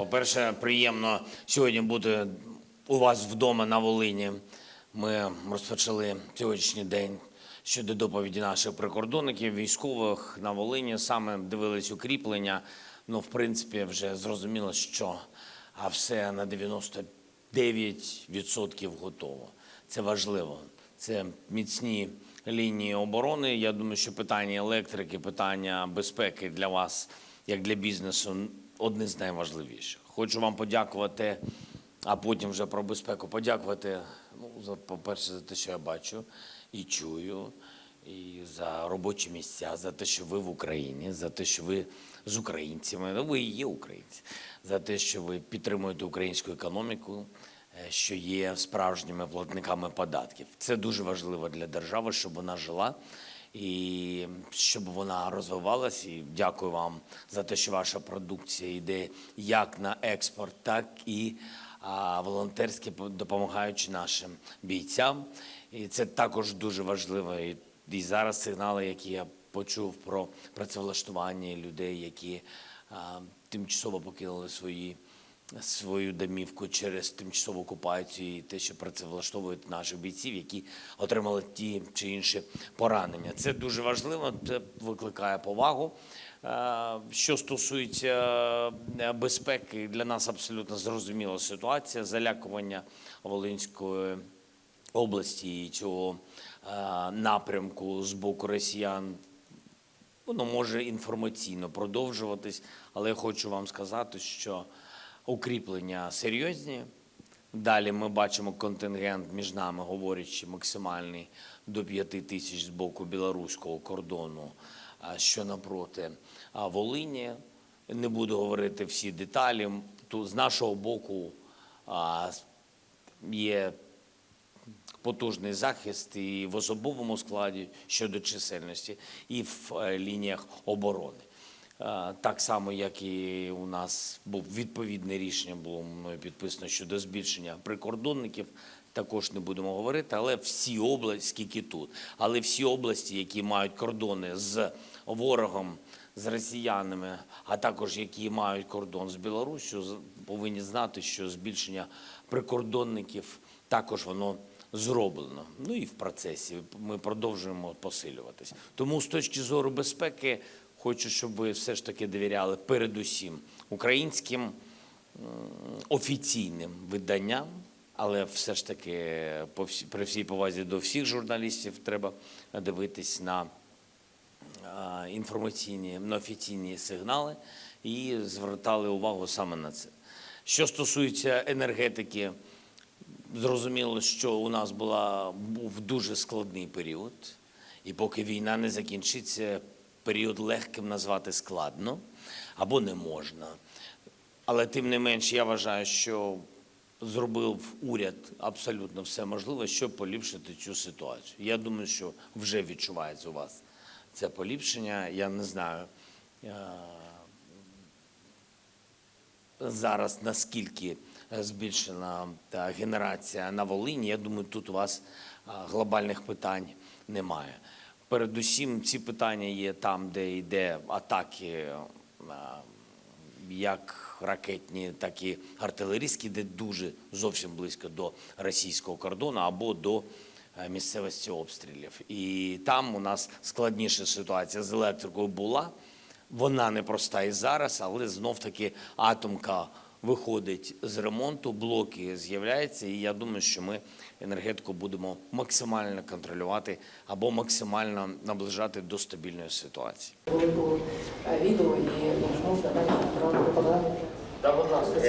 По-перше, приємно сьогодні бути у вас вдома на Волині. Ми розпочали сьогоднішній день щодо доповіді наших прикордонників, військових на Волині. Саме дивились укріплення. Ну, в принципі, вже зрозуміло, що а все на 99% готово. Це важливо. Це міцні лінії оборони. Я думаю, що питання електрики, питання безпеки для вас, як для бізнесу, одне з найважливіших. Хочу вам подякувати, а потім вже про безпеку подякувати. Ну, за по-перше, за те, що я бачу і чую, і за робочі місця, за те, що ви в Україні, за те, що ви з українцями. Ну, ви і є українці, за те, що ви підтримуєте українську економіку, е, що є справжніми платниками податків. Це дуже важливо для держави, щоб вона жила і щоб вона розвивалась. І дякую вам за те, що ваша продукція йде як на експорт, так і волонтерськи допомагаючи нашим бійцям. І це також дуже важливо. І, зараз сигнали, які я почув про працевлаштування людей, які тимчасово покинули свої свою домівку через тимчасову окупацію і те, що працевлаштовують наших бійців, які отримали ті чи інші поранення. Це дуже важливо, це викликає повагу. Е, Що стосується е, безпеки, для нас абсолютно зрозуміла ситуація залякування Волинської області і цього е, напрямку з боку росіян Воно може інформаційно продовжуватись, але я хочу вам сказати, що укріплення серйозні. Далі ми бачимо контингент між нами, говорячи, максимальний до 5 тисяч з боку білоруського кордону, що напроти Волині. Не буду говорити всі деталі. Тут з нашого боку є потужний захист і в особовому складі щодо чисельності, і в е, лініях оборони. Е, Так само, як і у нас був відповідне рішення, було мною підписано щодо збільшення прикордонників. Також не будемо говорити, але всі області, скільки тут, але всі області, які мають кордони з ворогом, з росіянами, а також які мають кордон з Білоруссю, повинні знати, що збільшення прикордонників також воно зроблено. Ну і в процесі ми продовжуємо посилюватись. Тому з точки зору безпеки хочу, щоб ви все ж таки довіряли передусім українським офіційним виданням. Але все ж таки, при всій повазі до всіх журналістів, треба дивитись на інформаційні, на офіційні сигнали і звертали увагу саме на це. Що стосується енергетики, зрозуміло, що у нас була, був дуже складний період, і поки війна не закінчиться, період легким назвати складно або не можна. Але тим не менш, я вважаю, що зробив уряд абсолютно все можливе, щоб поліпшити цю ситуацію. Я думаю, що вже відчувається у вас це поліпшення. Я не знаю е, зараз наскільки збільшена генерація на Волині. Я думаю, тут у вас глобальних питань немає. Передусім, ці питання є там, де йде атаки. як ракетні, так і артилерійські, де дуже зовсім близько до російського кордону або до е, місцевості обстрілів. І там у нас складніша ситуація з електрикою була. Вона непроста і зараз, але знов таки атомка виходить з ремонту, блоки з'являються, і я думаю, що ми енергетику будемо максимально контролювати або максимально наближати до стабільної ситуації. великого е, відео і можна задати про. Та, будь ласка.